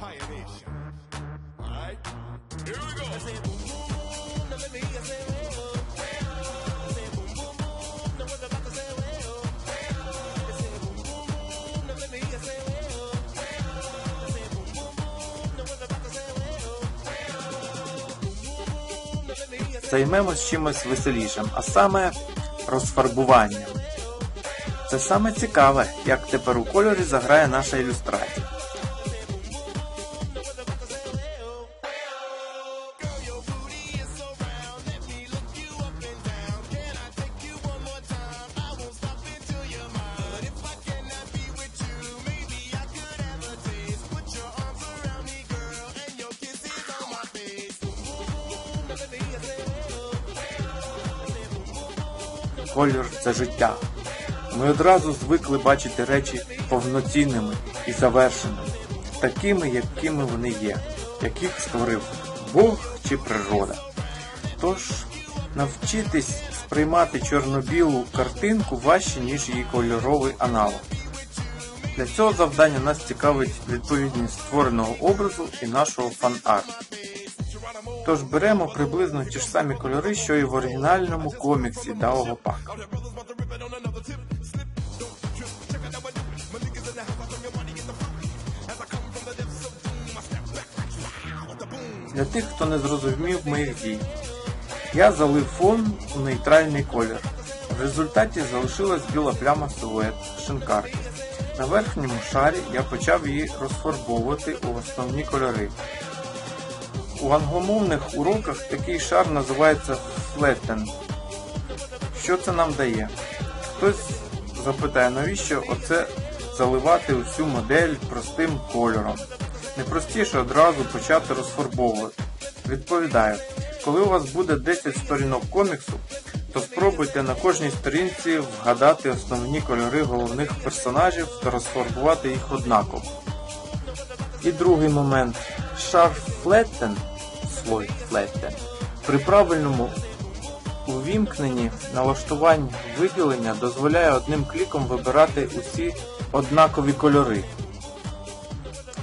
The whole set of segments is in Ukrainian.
pioneer. Alright? Here we go. Займемось чимось веселішим, а саме розфарбуванням. Це саме цікаве, як тепер у кольорі заграє наша ілюстрація. Це життя. Ми одразу звикли бачити речі повноцінними і завершеними, такими, якими вони є, яких створив Бог чи природа. Тож навчитись сприймати чорно-білу картинку важче, ніж її кольоровий аналог. Для цього завдання нас цікавить відповідність створеного образу і нашого фан-арту. Тож беремо приблизно ті ж самі кольори, що і в оригінальному коміксі Даого Пака. Для тих, хто не зрозумів моїх дій, я залив фон у нейтральний колір. В результаті залишилась біла пляма силует шинкарки. На верхньому шарі я почав її розфарбовувати у основні кольори. У англомовних уроках такий шар називається flatten. Що це нам дає? Хтось запитає, навіщо оце заливати усю модель простим кольором? Не простіше одразу почати розфарбовувати. Відповідаю, коли у вас буде 10 сторінок коміксу, то спробуйте на кожній сторінці вгадати основні кольори головних персонажів та розфарбувати їх однаково. І другий момент. Шар Flatten, слой Flatten, при правильному увімкненні налаштувань виділення дозволяє одним кліком вибирати усі однакові кольори.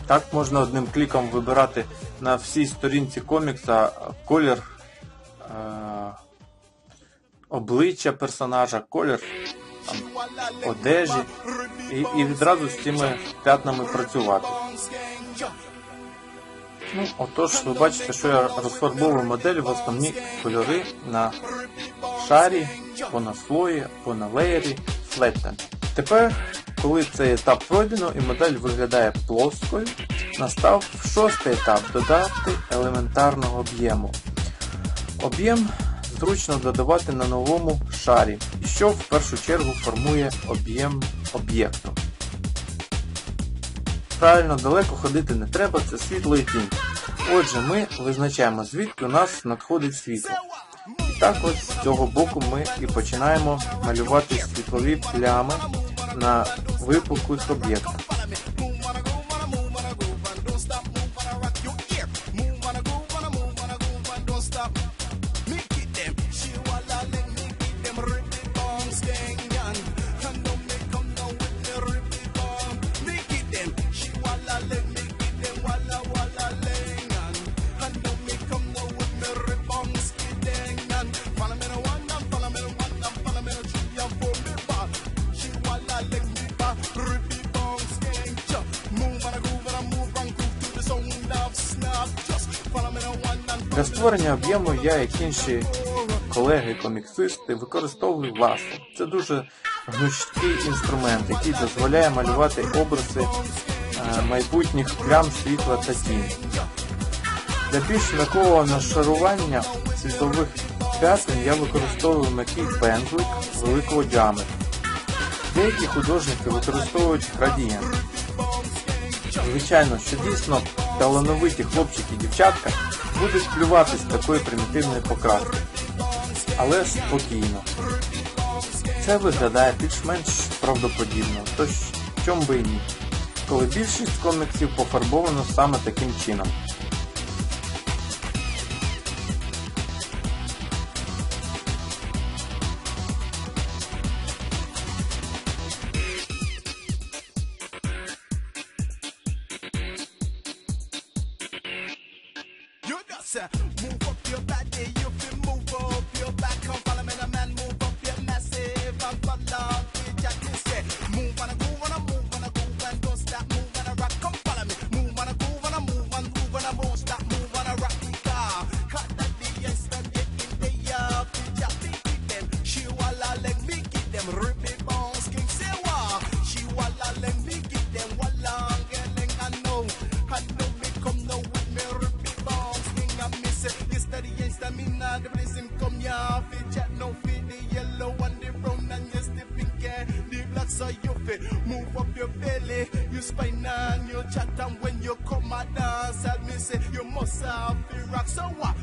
Так можна одним кліком вибирати на всій сторінці комікса колір е, обличчя персонажа, колір там, одежі і, і відразу з цими п'ятнами працювати. Ну, отож, ви бачите, що я розфарбовую модель в основні кольори на шарі, або на слої, на леєрі Flatten. Тепер, коли цей етап пройдено і модель виглядає плоскою, настав шостий етап додати елементарного об'єму. Об'єм зручно додавати на новому шарі, що в першу чергу формує об'єм об'єкту. Правильно далеко ходити не треба, це світло і тінь. Отже, ми визначаємо, звідки у нас надходить світло. І так ось з цього боку ми і починаємо малювати світлові плями на випуклих об'єктах. Для створення об'єму я, як інші колеги-коміксисти, використовую ласо. Це дуже гнучкий інструмент, який дозволяє малювати образи е, майбутніх плям світла та тіні. Для більш м'якого нашарування світлових п'ятин я використовую м'який пензлик великого діаметру. Деякі художники використовують градієнт. Звичайно, що дійсно талановиті хлопчики і дівчатка будуть плюватись такої примітивної покраски. Але спокійно. Це виглядає більш-менш правдоподібно, тож чом би і ні, коли більшість коміксів пофарбовано саме таким чином. yellow and the brown and your stiffing care. The black so you fit, move up your belly, you spine and you chat and when you come a dance, I me say you must have the rock. So what?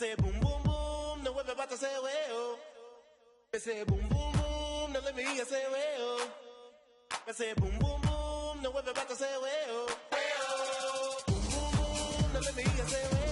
say boom boom boom, no web about to say way say boom boom boom, no let me hear say way oh. Say boom boom boom, no web to say way Boom boom boom, no let me hear say.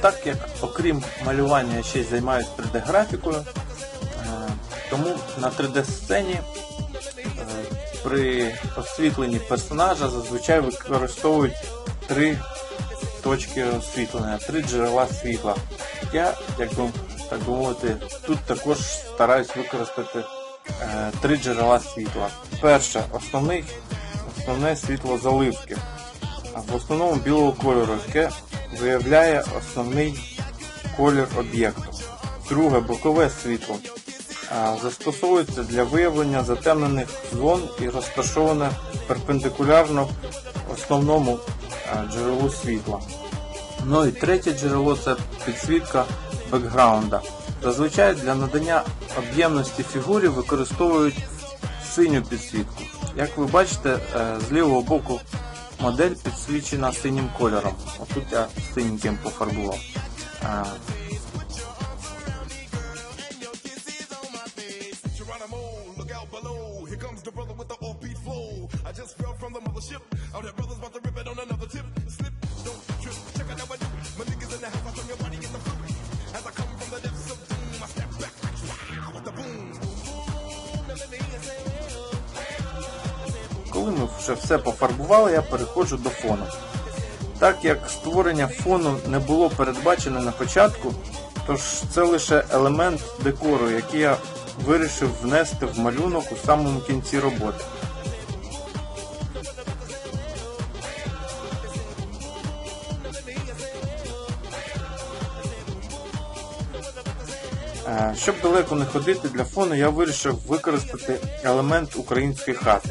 так як окрім малювання я ще й займаюся 3D-графікою, е, тому на 3D-сцені е, при освітленні персонажа зазвичай використовують три точки освітлення, три джерела світла. Я, як би так би мовити, тут також стараюсь використати е, три джерела світла. Перше основний, основне світло заливки в основному білого кольору, яке виявляє основний колір об'єкту. Друге, бокове світло. Застосовується для виявлення затемнених зон і розташоване перпендикулярно основному джерелу світла. Ну і третє джерело це підсвітка бекграунда. Зазвичай для надання об'ємності фігурі використовують синю підсвітку. Як ви бачите, е, з лівого боку модель підсвічена синім кольором. Отут я синеньким пофарбував. Вже все пофарбували, я переходжу до фону. Так як створення фону не було передбачено на початку, тож це лише елемент декору, який я вирішив внести в малюнок у самому кінці роботи. Е, Щоб далеко не ходити для фону, я вирішив використати елемент української хати.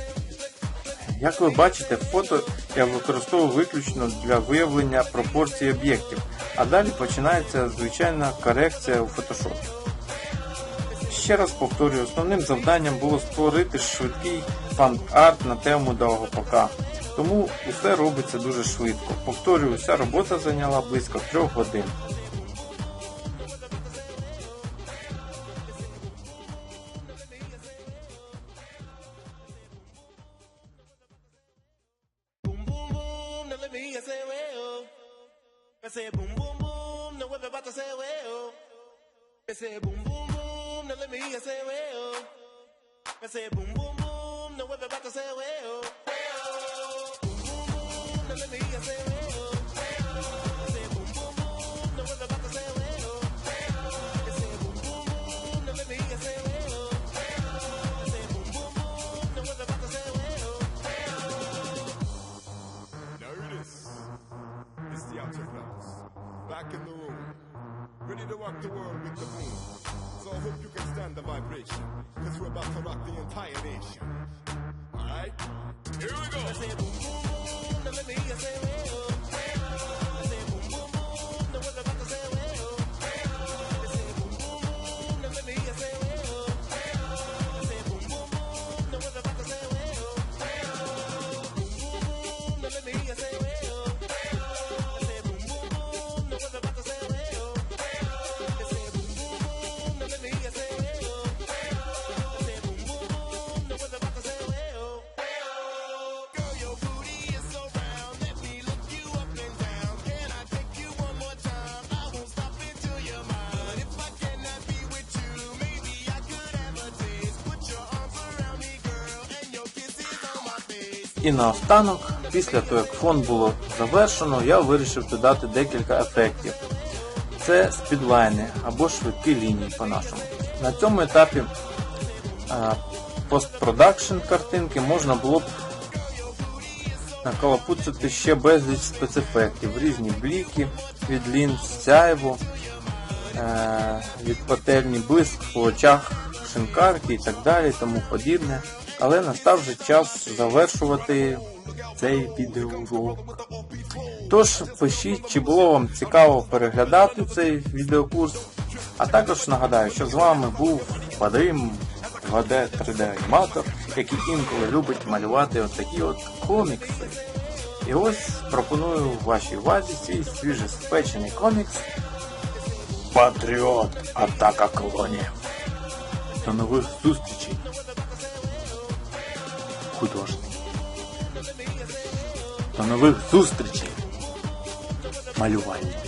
Як ви бачите, фото я використовую виключно для виявлення пропорцій об'єктів, а далі починається звичайна корекція у Photoshop. Ще раз повторюю, основним завданням було створити швидкий фан-арт на тему Даугопака. Тому усе робиться дуже швидко. Повторюю, вся робота зайняла близько трьох годин. Say, boom, boom, boom, now to say, well. I say, boom, boom, boom, now let me hear you say, well. I say, boom, boom, boom, now to say, well. Boom, boom, boom, now let me hear you say, well. Rock the world with the boom. So I hope you can stand the vibration. Cause we're about to rock the entire nation. І наостанок, після того як фон було завершено, я вирішив додати декілька ефектів. Це спідлайни або швидкі лінії по-нашому. На цьому етапі е, постпродакшн картинки можна було б накалапуцити ще безліч спецефектів, різні бліки від лінз, сяйву, е, від пательні блиск в очах шинкарки і так далі, тому подібне. Але настав вже час завершувати цей відеоурок. Тож пишіть, чи було вам цікаво переглядати цей відеокурс. А також нагадаю, що з вами був Вадим 2D 3D аніматор, який інколи любить малювати отакі от комікси. І ось пропоную вашій увазі свій свіжеспечений комікс Патріот Атака клонів. До нових зустрічей. Художник. До нових зустрічей. Малювальник.